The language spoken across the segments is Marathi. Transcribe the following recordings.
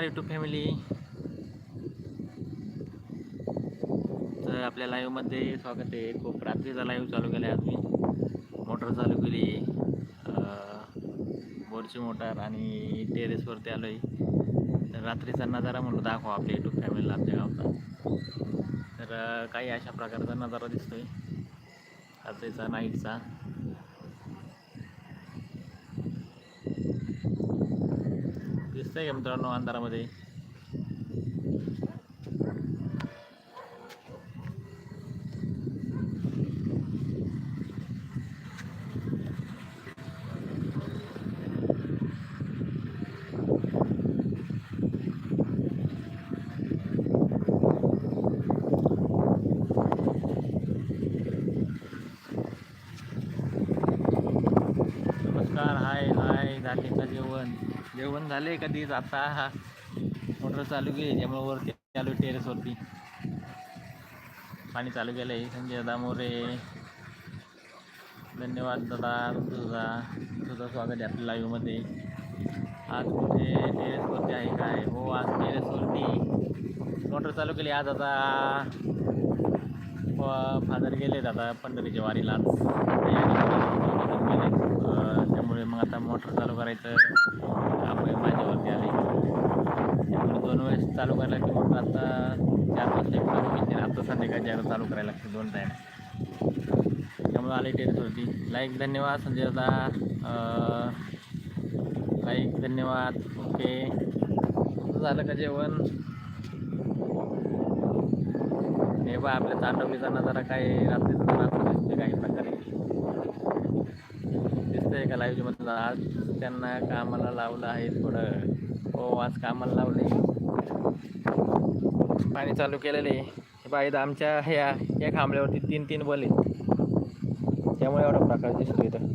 नमस्कार युट्यूब फॅमिली तर आपल्या लाईव्हमध्ये स्वागत आहे. खूप रात्रीचा लाईव्ह चालू केला आहे आज मी मोटर चालू केली. बोरची मोटार आणि टेरेसवरती आलो आहे तर रात्रीचा नजारा म्हणून दाखवा आपल्या युट्यूब फॅमिलीला आमच्या गावचा. तर काही अशा प्रकारचा नजारा दिसतो आहे रात्रीचा नाईटचा दिसतंय का मित्रांनो अंधारामध्ये नमस्कार हाय हाय जेवण. जेवण झाले कधीच आता. हा मोटर चालू केली त्यामुळे वरती चालू टेरेसवरती पाणी चालू केलं आहे संजय दादा मोरे. धन्यवाद दादा तुझा. तुझं स्वागत आहे आपल्या लाईव्हमध्ये आज कुठे टेरेसवरती आहे काय? हो आज टेरेसवरती मोटर चालू केली आज आता. फादर गेले आता पंढरीच्या वारीला. गेले मग आता मोटर चालू करायचं. काम माझ्यावरती आले. त्यामुळे दोन वेळेस चालू करायला लागते. मोटर आता चार पाच एक चालू आता संध्याकाळी चार चालू करायला लागते. दोन टाईम त्यामुळे टेस्ट होती लाईक धन्यवाद. संजय दादा लाईक धन्यवाद. ओके. झालं का जेवण? हे बा आपल्या तांडवलीचा नजारा काय रात्रीचा रात्र दिसते काही प्रकारे. दिसतंय का लाईव्हमध्ये? आज त्यांना कामाला लावलं आहे थोडं. हो आज कामाला लावले पाणी चालू केलेले हे बा आमच्या ह्या या खांबल्यावरती तीन तीन बल आहेत. त्यामुळे एवढा प्रकार दिसतो इथं.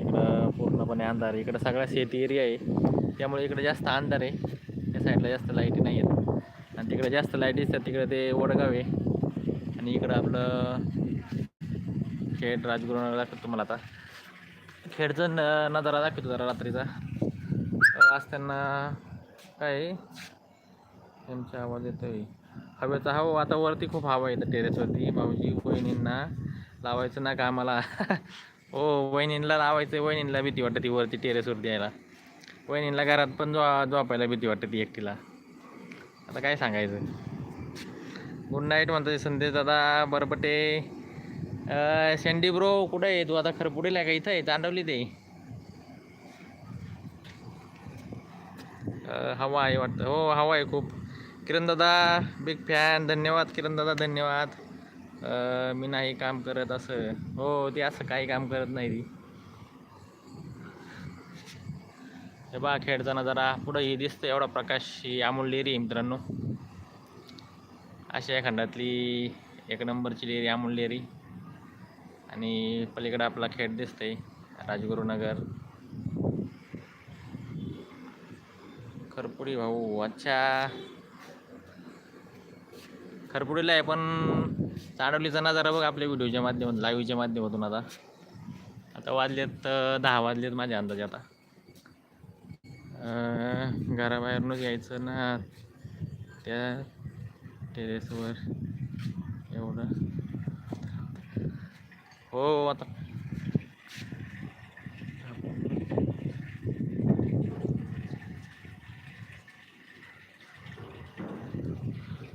इकडं पूर्णपणे अंधार आहे. इकडं सगळा शेती एरिया आहे. त्यामुळे इकडे जास्त अंधार आहे. त्या साईडला जास्त लाईटी नाही आहेत आणि तिकडे जास्त लाइट दिसतात तिकडे ते वडगाव आहे. आणि इकडं आपलं खेड राजगुरू दाखवतो तुम्हाला आता. खेडचं न नजारा दाखवतो जरा रात्रीचा. आज त्यांना काय? त्यांचा आवाज येतोय. हवेचा हवा आता वरती खूप हवा येतं टेरेसवरती. भाऊजी वहिनींना लावायचं ना कामाला. हो वहिनींना लावायचं वहिनींना भीती वाटते ती वरती टेरेसवरती यायला. वहिनींना घरात पण जो झोपायला भीती वाटते ती एकटीला. आता काय सांगायचं? गुड नाईट म्हणतो संदेश दादा. बरपटे शेंडी ब्रो कुठं आहे तू? आता खरं पुढे का? इथं आहे तांडवली ते हवा आहे वाटतं. हो हवा आहे खूप. किरण दादा बिग फॅन धन्यवाद किरण दादा धन्यवाद. मी नाही काम करत असं. हो ती असं काही काम करत नाही ती. हे बा खेळताना जरा पुढं ही दिसतं एवढा प्रकाश ही अमूल डेअरी आहे मित्रांनो. आशिया खंडातली एक नंबरची डेअरी अमूल डेअरी. आणि पलीकडं आपला खेळ दिसतंय राजगुरुनगर. खरपुडी भाऊ अच्छा खरपुडीला आहे पण चांडवलीचा नजारा बघ आपल्या व्हिडिओच्या माध्यमातून लाईव्हच्या माध्यमातून आता. आता वाजलेत दहा वाजलेत माझ्या अंदाजे आता. घराबाहेरूनच यायचं ना. त्या टेरेसवर एवढं. हो, हो आता.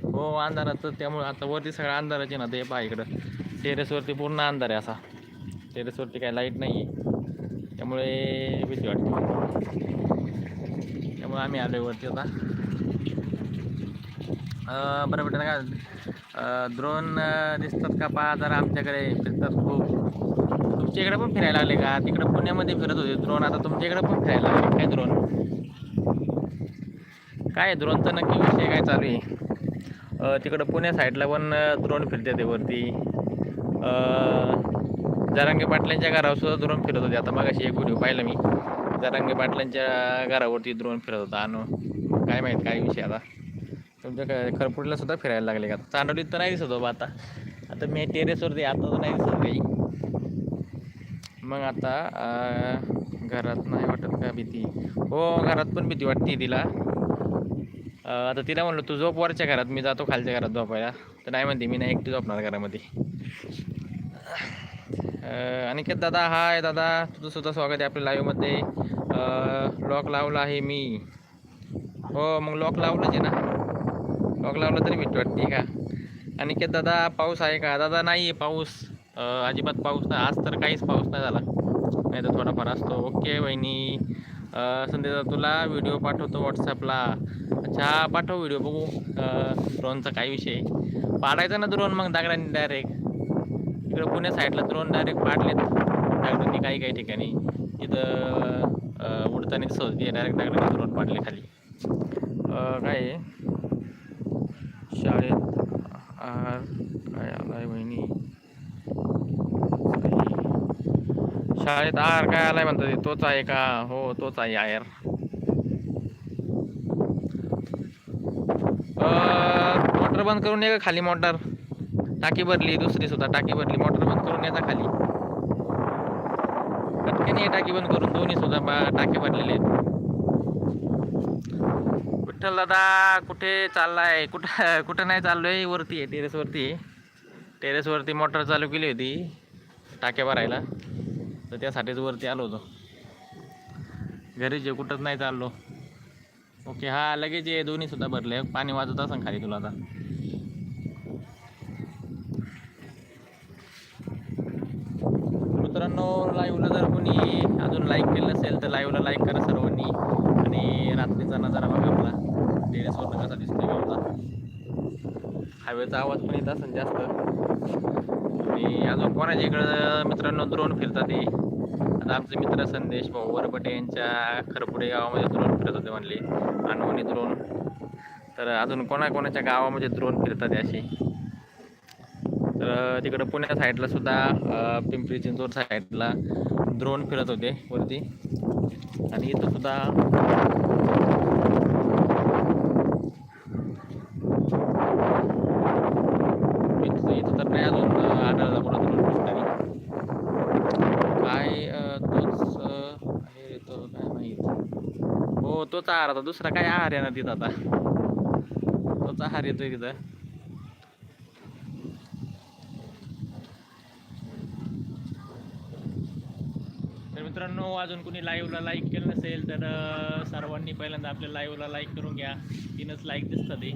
हो अंधाराचं त्यामुळे आता वरती सगळं अंधाराचे ना ते पहा इकडं. टेरेसवरती पूर्ण अंधार आहे असा. टेरेसवरती काही लाइट नाही आहे त्यामुळे भीती वाटते. त्यामुळे आम्ही आलो आहे वरती आता. बरं बेटा काय? द्रोण दिसतात का? पहा जरा आमच्याकडे फिरतात. तुमच्या इकडे पण फिरायला लागले का? तिकडं पुण्यामध्ये फिरत होते द्रोण आता तुमच्या इकडे पण फिरायला आले. काय द्रोण काय द्रोणचा नक्की विषय काय चालू आहे? तिकडं पुण्या साईडला पण द्रोण फिरते ते वरती. जरांगे पाटलांच्या घरावर सुद्धा द्रोण फिरत होते. आता मगाशी एक व्हिडिओ पाहिला मी. जरांगे पाटलांच्या घरावरती द्रोण फिरत होता. आणू काय माहीत काय विषय आता. तुमच्या क- खरपुडीला सुद्धा फिरायला लागले का? चांडोलीत तर नाही दिसत बाबा आता. आता मी टेरेसवरती आता तर नाही दिसत काही. मग आता घरात नाही वाटत का भीती? हो घरात पण भीती वाटते तिला. आता तिला म्हणलं तू झोप वरच्या घरात मी जातो खालच्या घरात झोपायला. तर नाही म्हणते मी नाही एकटी झोपणार घरामध्ये. आणि अनिकेत दादा हाय दादा. तुझं सुद्धा स्वागत आहे आपल्या लाईव्हमध्ये लॉक लावला आहे मी. हो मग लॉक लावलंच आहे ना. लॉक लावलं तरी भीती वाटते का? अनिकेत दादा पाऊस आहे का? दादा नाही आहे पाऊस. अजिबात पाऊस नाही. आज तर काहीच पाऊस नाही झाला. नाही तर थोडाफार असतो. ओके वहिनी. संध्याचा तुला व्हिडिओ पाठवतो व्हॉट्सअपला अच्छा पाठव व्हिडिओ बघू. ड्रोनचा काय विषय पाडायचा ना ड्रोन मग दगडांनी डायरेक्ट इकडं पुण्या साईडला ड्रोन डायरेक्ट पाडलेत. दगडांनी काही काही ठिकाणी. तिथं उडताना दिसत होती. डायरेक्ट दगडांनी ड्रोन पाडले खाली. काय शाळेत आहार काय आलाय बहिणी शाळेत आहार काय आलाय म्हणतात ते? तोच आहे का? हो तोच आहे आयर मोटर बंद करून ये का खाली मोटर? टाकी भरली दुसरी सुद्धा टाकी भरली मोटर बंद करून येता खाली. पटकन ये टाकी बंद करून दोन्ही सुद्धा बा- टाके भरलेले आहेत. विठ्ठल दादा कुठे चाललाय? कुठं कुठं नाही चाललोय? वरती आहे टेरेसवरती टेरेसवरती मोटर चालू केली होती टाक्या भरायला. तर त्यासाठीच वरती आलो होतो. घरी जे कुठंच नाही चाललो. ओके हा लगेच ये दोन्ही सुद्धा भरले. पाणी वाजत असं खाली तुला आता. मित्रांनो लाईव्हला जर कोणी अजून लाईक केलं नसेल तर लाईव्हला लाईक करा सर्वांनी. आणि रात्रीचा नजारा बघा आपला. टेरेसवर कसा दिसतोय गावचा हायवेचा आवाज पण येत असेल जास्त. आणि अजून कोणाच्या इकडं मित्रांनो द्रोण फिरतात ते? आता आमचे मित्र संदेश भाऊ वरपटे यांच्या खरपुडे गावामध्ये द्रोण फिरत होते म्हणले. अनवणी द्रोण. तर अजून कोणाकोणाच्या गावामध्ये द्रोण फिरतात असे? तर तिकडं पुण्या साईडला सुद्धा पिंपरी चिंचवड साईडला द्रोण फिरत होते वरती. आणि इथं सुद्धा इथं इथं तर नाही अजून अं, आढळला कोणा द्रोण फिरताना काय अं, तोच अं, आहे तो काय माहीत हो तोच आहार आता दुसरा काय आहार आहे ना तिथं आता? तोच आहार येतोय तिथं. तर मित्रांनो अजून कोणी लाईव्हला लाईक केलं नसेल तर सर्वांनी पहिल्यांदा आपल्या लाईव्हला लाईक करून घ्या. तीनच लाईक दिसतात ते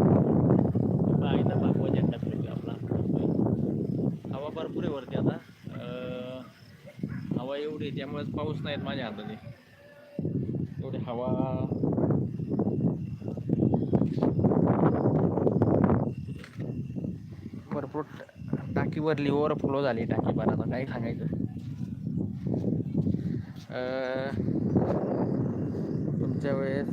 बा, इथं भगवा झेंडा फिरतोय आपला हवा भरपूर आहे वरती आता अं, हवा एवढी आहे त्यामुळेच पाऊस नाहीत माझ्या हाताने. एवढी हवा. भरपूर ट- टाकी भरली ओव्हरफ्लो झाली टाकी पण आता काय सांगायचं तुमच्या वेळेस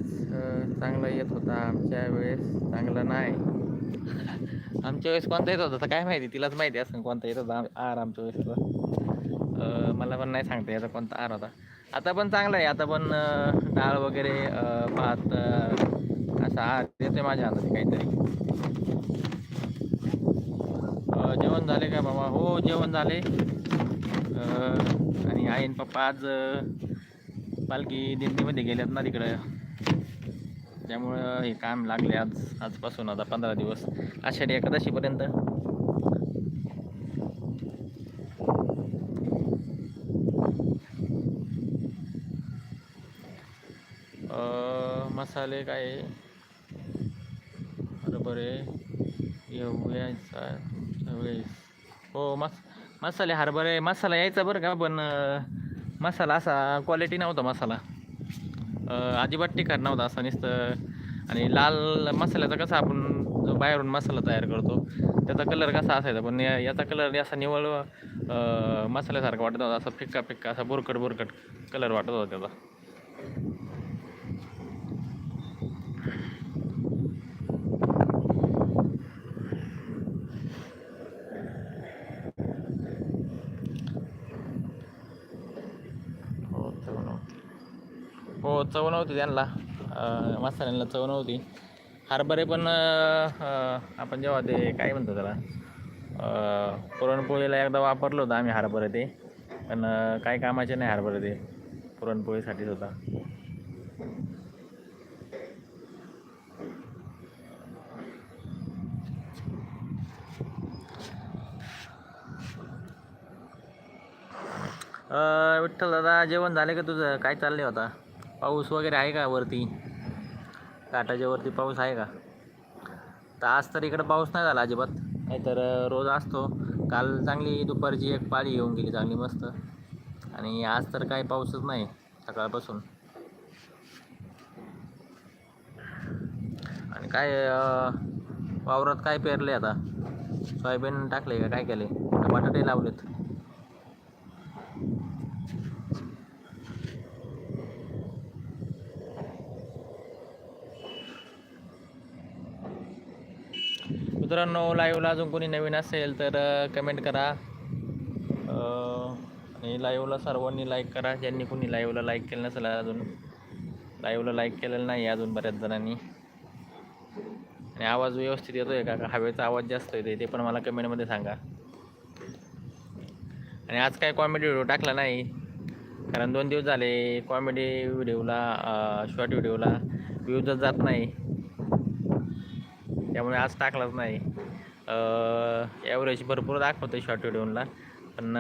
चांगला येत होता आमच्या वेळेस चांगला नाही. आमच्या वेळेस कोणता येत होता? तर काय माहिती तिलाच माहिती असं कोणता येत होता आर आमच्या वेळेस मला पण नाही सांगता याचा कोणता आर होता. आता पण चांगला आहे. आता पण डाळ वगैरे भात असा आर येते माझ्या हातात काहीतरी. जेवण झाले का बाबा? हो जेवण झाले. आणि आईन पप्पा आज पालखी दिंडीमध्ये गेल्यात ना तिकडं. त्यामुळं हे काम लागले आज आजपासून आता पंधरा दिवस. आषाढी एकादशीपर्यंत. झाले काय? आहे? हरभरे एवढ्याचा वेळेस. हो मस मसाले हरभरे मसाला यायचा बरं का पण मसाला असा क्वालिटी नव्हता मसाला. अजिबात टिकत नव्हता असा नुसतं. आणि लाल मसाल्याचा कसा आपण बाहेरून मसाला तयार करतो त्याचा कलर कसा असायचा? पण या- याचा कलर असा निवळ मसाल्यासारखा वाटत होता. असा फिक्का फिक्का असा बुरकट बुरकट कलर वाटत होता त्याचा हो तर नव्हती चव नव्हती त्यांना. मसाल्यांना चव नव्हती हरभरे पण आपण जेव्हा ते काय म्हणतो त्याला पुरणपोळीला एकदा वापरलं होतं आम्ही हरभरे ते. पण काही कामाचे नाही हरभरे ते. पुरणपोळीसाठीच होता. विठ्ठल दादा जेवण झालं का तुझं? काय चाललंय होता पाऊस वगैरे आहे का वरती? घाटाच्या वरती पाऊस आहे का? तर आज तर इकडं पाऊस नाही झाला अजिबात. नाहीतर रोज असतो. काल चांगली दुपारची एक पाळी येऊन गेली चांगली मस्त. आणि आज तर काही पाऊसच नाही सकाळपासून. आणि काय वावरात काय पेरले आता? सोयाबीन टाकले का? काय केले बटाटे लावलेत. मित्रांनो लाईव्हला अजून कोणी नवीन असेल तर कमेंट करा. आणि लाईव्हला सर्वांनी लाईक करा. ज्यांनी कोणी लाईव्हला लाईक केलं नसेल अजून. लाईव्हला लाईक केलेलं नाही अजून बऱ्याच जणांनी. आणि आवाज व्यवस्थित येतो आहे का? का हवेचा आवाज जास्त येतो ते पण मला कमेंटमध्ये सांगा. आणि आज काय कॉमेडी व्हिडिओ टाकला नाही? कारण दोन दिवस झाले कॉमेडी व्हिडिओला शॉर्ट व्हिडिओला व्ह्यूजच जात नाही. त्यामुळे आज टाकलाच नाही. ॲव्हरेज भरपूर दाखवतो शॉर्ट व्हिडिओला पण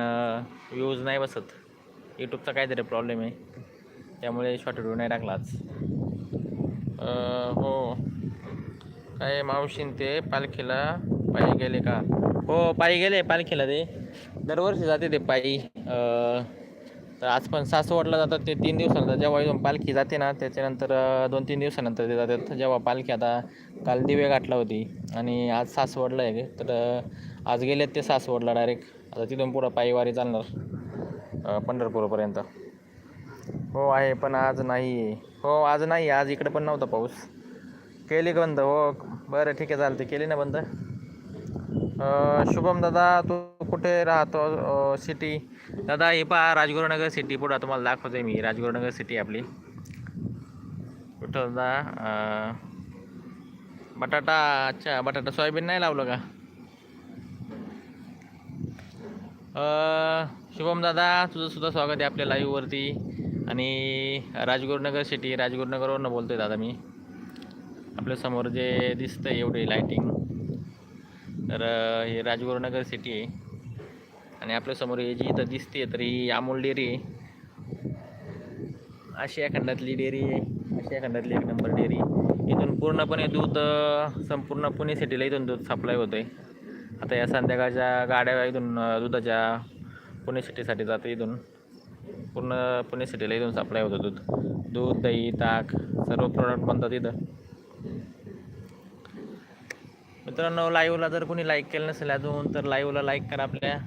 व्ह्यूज नाही बसत. यूट्यूबचा काहीतरी प्रॉब्लेम आहे. त्यामुळे शॉर्ट व्हिडिओ नाही टाकला आज. हो. काय मावशीन ते पालखीला पायी गेले का? हो पायी गेले पालखीला ते. दरवर्षी जाते ते पायी. तर आज पण सासवडला जातात ते तीन दिवसानंतर. जेव्हा इथून पालखी जाते ना त्याच्यानंतर दोन तीन दिवसानंतर ते जातात. जेव्हा पालखी आता काल दिवे गाठला होती आणि आज सासवडला आहे. तर आज गेलेत ते सासवडला डायरेक्ट आता तिथून पुढं पायी वारी चालणार पंढरपूरपर्यंत. हो आहे पण आज नाही हो आज नाही आज इकडे पण नव्हता पाऊस. केली का बंद? हो बरं ठीक आहे चालते केली ना बंद? शुभम दादा तू कुठे राहतो सिटी दादा हे पहा राजगुरुनगर सिटी पुढं तुम्हाला दाखवते मी. राजगुरुनगर सिटी आपली. कुठं दादा बटाटा अच्छा बटाटा सोयाबीन नाही लावलं का? शुभम दादा तुझं सुद्धा स्वागत आहे आपल्या लाईव्हवरती आणि राजगुरुनगर सिटी राजगुरुनगरवरनं बोलतो आहे दादा मी. आपल्यासमोर जे दिसतं आहे एवढे लाईटिंग तर हे राजगुरुनगर सिटी आहे. आणि आपल्यासमोर हे जी इथं दिसते तर ही अमोल डेअरी आहे. आशिया खंडातली डेअरी आहे. आशिया खंडातली एक नंबर डेअरी इथून पूर्णपणे दूध संपूर्ण पुणे सिटीला इथून दूध सप्लाय होतं आहे आता या संध्याकाळच्या गाड्या इथून दुधाच्या पुणे सिटीसाठी जातं इथून. पूर्ण पुणे सिटीला इथून सप्लाय होतं दूध. दूध दही ताक सर्व प्रोडक्ट बनतात इथं. मित्रांनो लाईव्हला जर कोणी लाईक केलं नसेल अजून तर लाईव्हला लाईक करा आपल्या.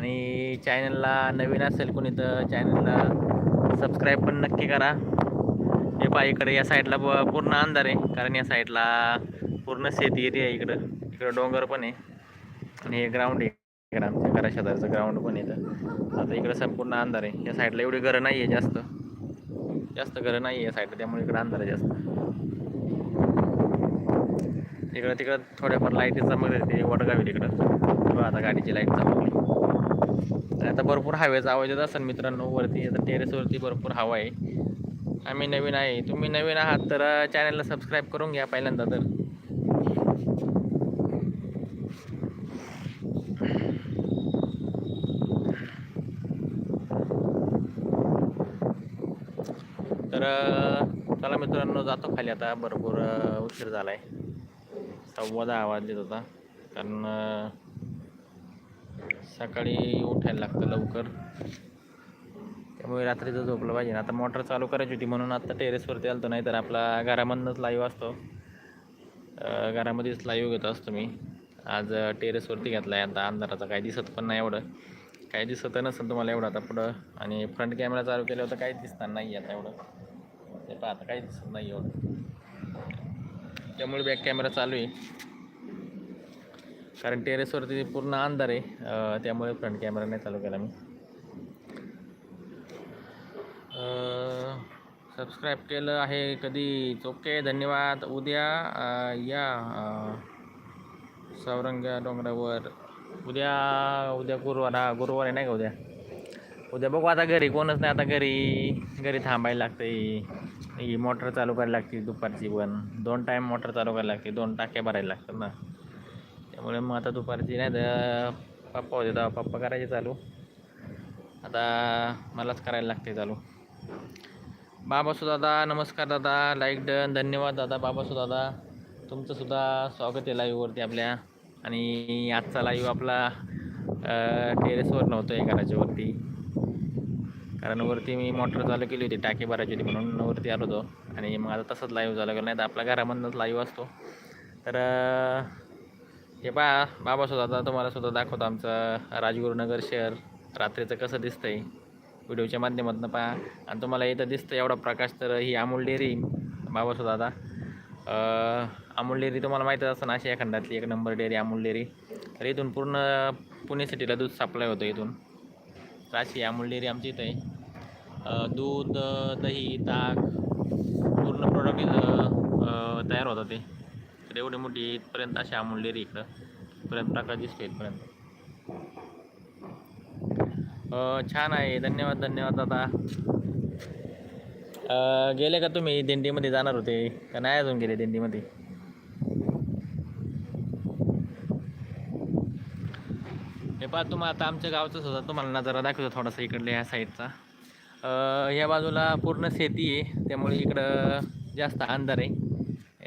आणि चॅनलला नवीन असेल कोणी तर चॅनलला सबस्क्राईब पण नक्की करा. हे पहा इकडे या साईडला पूर्ण अंधार आहे कारण या साईडला पूर्ण शेती एरिया आहे इकडं. इकडं डोंगर पण आहे आणि हे ग्राउंड आहे. इकडं आमच्या घरा शेजारचं ग्राउंड पण येतं इथं. आता इकडं संपूर्ण अंधार आहे. या साईडला एवढी घरं नाही आहे जास्त. जास्त घरं नाही आहे या साईडला त्यामुळे इकडं अंधार आहे जास्त. इकडं तिकडं थोड्याफार लाईटी चमकते ते वडगावी तिकडं. बघा आता गाडीची लाइट चमकली तर आता भरपूर हवेचा आवाज येत असेल मित्रांनो वरती आता टेरेसवरती भरपूर हवा आहे. आम्ही नवीन आहे. तुम्ही नवीन आहात तर चॅनलला सबस्क्राईब करून घ्या पहिल्यांदा तर. तर चला मित्रांनो जातो खाली आता. भरपूर उशीर झाला आहे सव्वा दहा वाजलेत होता कारण सकाळी उठायला लागतं लवकर. त्यामुळे रात्रीचं झोपलं पाहिजे. आता मोटर चालू करायची होती म्हणून आता टेरेसवरती आलतो. नाही तर आपला घरामधनंच लाईव्ह असतो. घरामध्येच लाईव्ह घेत असतो मी. आज टेरेसवरती घेतला आहे आता. अंधाराचा काही दिसत पण नाही एवढं. काही दिसत नसेल तुम्हाला एवढं आता पुढं. आणि फ्रंट कॅमेरा चालू केला होता काहीच दिसणार नाही आता एवढं. ते पाहता आता काहीच दिसत नाही एवढं. त्यामुळे बॅक कॅमेरा चालू आहे. कारण टेरेसवरती पूर्ण अंधार आहे. त्यामुळे फ्रंट कॅमेरा नाही चालू केला मी. सबस्क्राईब केलं आहे कधीच ओके धन्यवाद. उद्या या अं, डोंगरावर. उद्या उद्या गुरुवार. हा गुरुवार आहे नाही का उद्या? उद्या बघू आता घरी. कोणच नाही आता घरी. घरी थांबायला लागते ही मोटर चालू करायला लागते दुपारची पण. दोन टाईम मोटर चालू करायला लागते. दोन टाक्या भरायला लागतात ना. त्यामुळे मग आता दुपारची नाही तर पप्पा होते तर पप्पा करायचे चालू. आता मलाच करायला लागते चालू. बाबासू दादा नमस्कार दादा. लाईक डन धन्यवाद दादा बाबासू दादा. तुमचंसुद्धा स्वागत आहे लाईव्हवरती आपल्या. आणि आजचा लाईव्ह आपला टेरेसवर नव्हतो आहे घराच्या वरती. कारण वरती मी मोटर चालू केली होती टाकी भरायची होती म्हणून वरती आलो होतो. आणि मग आता तसंच लाईव्ह झालं केलं नाही तर आपल्या घरामधनंच लाईव्ह असतो. तर हे पहा बाबासू आता तुम्हाला सुद्धा दाखवतो आमचं राजगुरुनगर शहर. रात्रीचं कसं दिसतंय? व्हिडिओच्या माध्यमातून पहा. आणि तुम्हाला इथं दिसतं एवढा प्रकाश तर ही अमूल डेअरी बाबा दादा आता अमूल डेअरी तुम्हाला माहीतच असतं आशिया खंडातली एक नंबर डेअरी अमूल डेअरी. तर इथून पूर्ण पुणे सिटीला दूध सप्लाय होतं इथून. तर अशी अमूल डेअरी आमची इथं आहे. दूध दही ताक पूर्ण प्रोडक्ट इथं तयार होतं ते. तर एवढी मोठी इथपर्यंत अशी अमूल डेअरी इकडं. इथपर्यंत प्रकाश दिसतो इथपर्यंत. छान आहे. धन्यवाद धन्यवाद दादा. गेले का तुम्ही दिंडीमध्ये? जाणार होते. का नाही अजून गेले दिंडीमध्ये? हे पहा तुम्हाला आता आमच्या गावचंच होता तुम्हाला नजारा दाखवतो थोडासा इकडल्या ह्या साईडचा. या बाजूला पूर्ण शेती आहे. त्यामुळे इकडं जास्त अंधार आहे.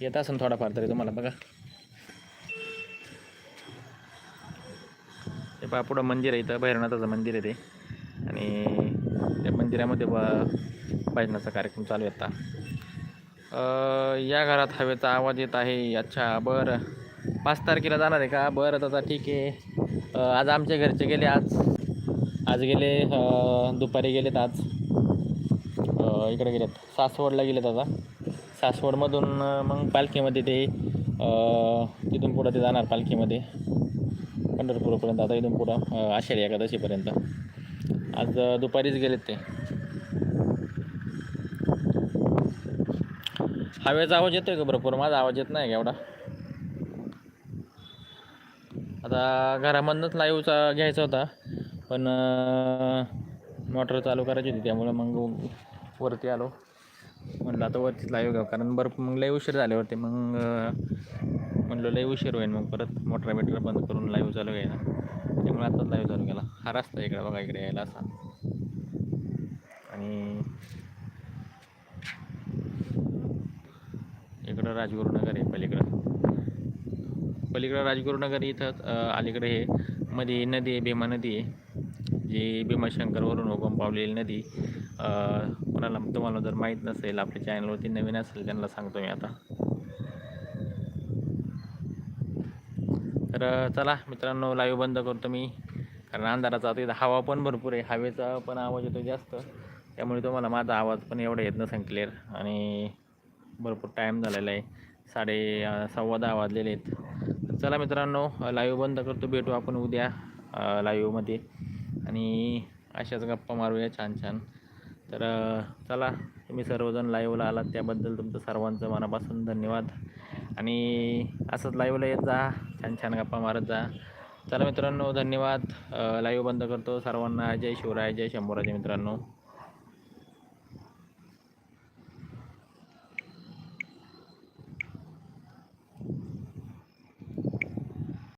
येत असेल थोडाफार तरी तुम्हाला बघा. ते पहा पुढं मंदिर आहे इथं भैरवनाथाचं मंदिर आहे ते. आणि त्या मंदिरामध्ये ब भजनाचा कार्यक्रम चालू आहे आता. या घरात हवेचा आवाज येत आहे. अच्छा बरं. पाच तारखेला जाणार आहे का? बरं दादा ठीक आहे. आज आमच्या घरचे गेले आज. आज गेले दुपारी गेलेत आज. इकडे गेलेत. सासवडला गेलेत आता. सासवडमधून मग पालखीमध्ये ते तिथून पुढं ते जाणार पालखीमध्ये. पंढरपूरपर्यंत आता इथून पुढं आषाढी एकादशीपर्यंत. आज दुपारीच गेलेत ते. हवेचा आवाज येतोय का भरपूर माझा आवाज येत नाही का एवढा? आता घरामधनंच लाईव्हचा घ्यायचा होता पण मोटर चालू करायची होती त्यामुळं मग वरती आलो. म्हणलं आता वरतीच लाईव्ह घ्यावं कारण बरं मग लई उशीर झाल्यावरती मग म्हणलं लई उशीर होईल. मग परत मोटर मीटर बंद करून लाईव्ह चालू घ्यायला त्यामुळे आताच लाईव्ह चालू केला. हा रस्ता इकडे बघा इकडे यायला असा. आणि इकडं राजगुरुनगर आहे पलीकडं. पलीकडं राजगुरुनगर इथं अलीकडे हे मध्ये नदी आहे भीमा नदी आहे. जी भीमाशंकरवरून उगम पावलेली नदी कोणाला तुम्हाला जर माहीत नसेल आपल्या चॅनलवरती नवीन असेल त्यांना सांगतो मी आता. तर चला मित्रांनो लाईव्ह बंद करतो मी. कारण अंधाराचा आता इथं हवा पण भरपूर आहे. हवेचा पण आवाज येतो जास्त. त्यामुळे तुम्हाला माझा आवाज पण एवढा येत नसेल क्लिअर आणि भरपूर टाईम झालेला आहे. साडे सव्वा दहा वाजलेले आहेत. तर चला मित्रांनो लाईव्ह बंद करतो. भेटू आपण उद्या लाईव्हमध्ये आणि अशाच गप्पा मारूया छान छान. तर चला तुम्ही सर्वजण लाईव्हला आलात. त्याबद्दल तुमचं सर्वांचं मनापासून धन्यवाद. आणि असंच लाईव्हला येत जा छान छान गप्पा मारत जा. चला मित्रांनो धन्यवाद. लाईव्ह बंद करतो सर्वांना. जय शिवराय जय शंभूराजे मित्रांनो.